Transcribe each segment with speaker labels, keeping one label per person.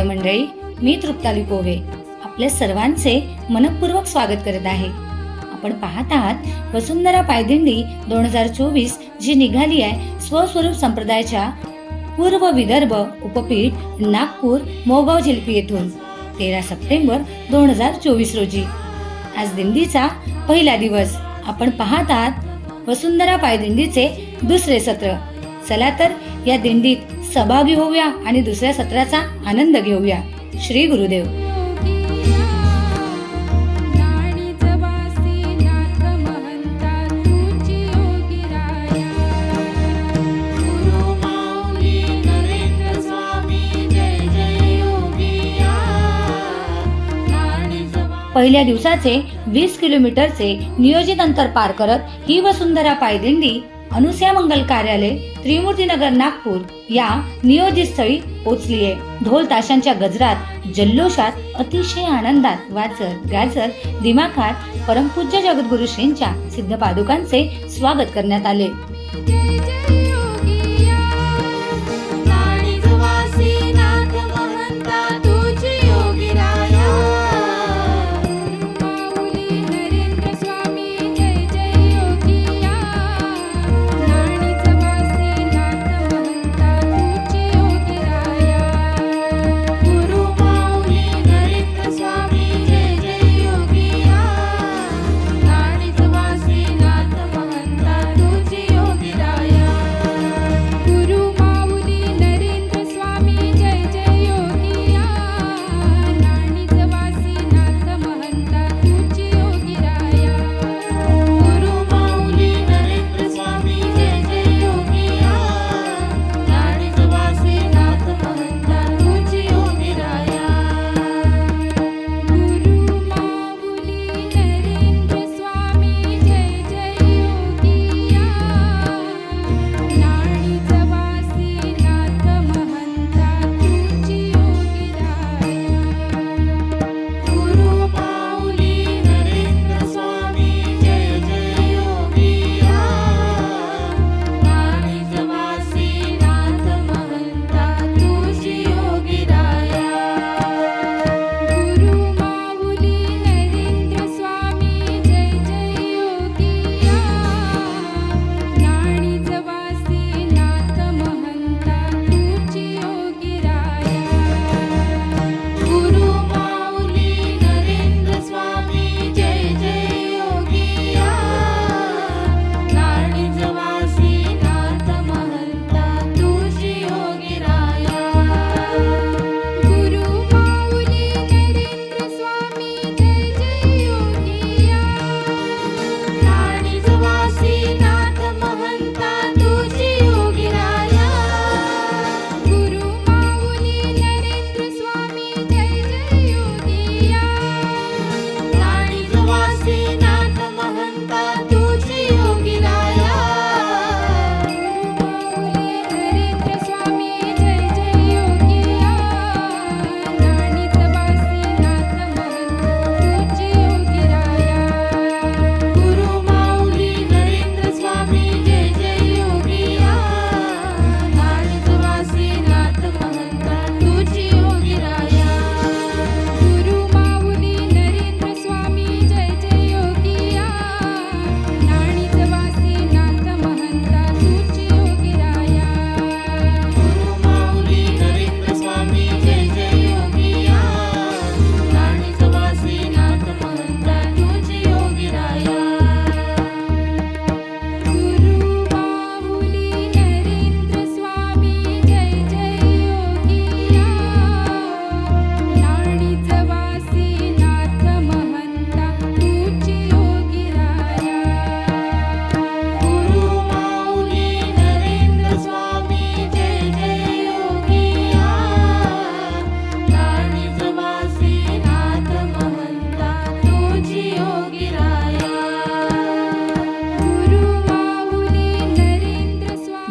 Speaker 1: कोवे मंडळी मी तृप्ताली कोवे आपल्या सर्वांचे मनपूर्वक स्वागत करत आहे. आपण पाहत आहात वसुंधरा पायदिंडी दोन हजार चोवीस जी निघाली आहे स्वस्वरूप संप्रदायाच्या पूर्व विदर्भ उपपीठ नागपूर मोगाव झिलपी येथून तेरा सप्टेंबर दोन हजार चोवीस रोजी. आज दिंडीचा पहिला दिवस. आपण पाहत आहात वसुंधरा पायदिंडीचे दुसरे सत्र. चला तर या दिंडीत सहभागी होऊया आणि दुसऱ्या सत्राचा आनंद घेऊया. श्री गुरुदेव. पहिल्या दिवसाचे वीस किलोमीटरचे नियोजित अंतर पार करत ही वसुंधरा पायदिंडी अनुसया मंगल कार्यालय त्रिमूर्तीनगर नागपूर. या नियोजित स्थळी पोचली आहे ढोल ताशांच्या गजरात जल्लोषात अतिशय आनंदात वाचर गाजत दिमाखात परमपूज्य जगद्गुरु श्रींच्या सिद्ध पादुकांचे स्वागत करण्यात आले.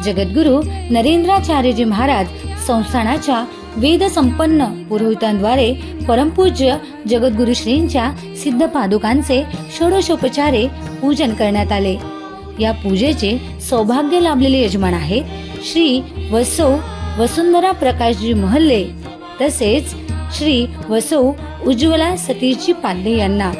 Speaker 1: जगद्गुरु नरेंद्राचार्यजी महाराज संस्थानाच्या वेद संपन्न पुरोहितांद्वारे परमपूज्य जगद्गुरु श्रींच्या सिद्ध पादुकांचे षोडशोपचारे पूजन करण्यात आले. या पूजेचे सौभाग्य लाभलेले यजमान आहे श्री वसो वसुंधरा प्रकाशजी महल्ले तसेच श्री वसो उज्ज्वला सतीशजी पांडे यांना.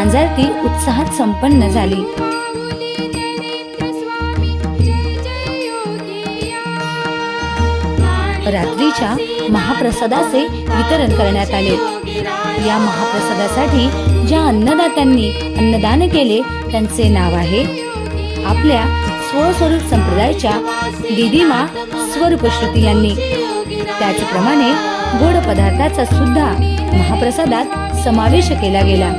Speaker 2: मांजरती उत्साहात संपन्न झाली. रात्रीच्या महाप्रसादाचे वितरण करण्यात आले. या महाप्रसादासाठी ज्या अन्नदात्यांनी अन्नदान केले त्यांचे नाव आहे आपल्या स्वस्वरूप संप्रदायाच्या दिदीमा स्वरूपश्रुती यांनी. त्याचप्रमाणे गोड पदार्थाचा सुद्धा महाप्रसादात समावेश केला गेला.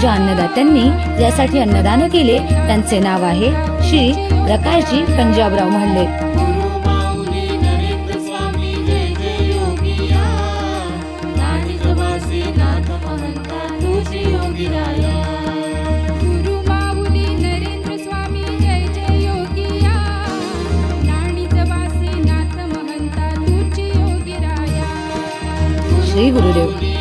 Speaker 2: ज्या अन्नदात्यांनी यासाठी अन्नदान केले त्यांचे नाव आहे श्री प्रकाशजी पंजाबराव
Speaker 1: म्हणले
Speaker 2: श्री गुरुदेव.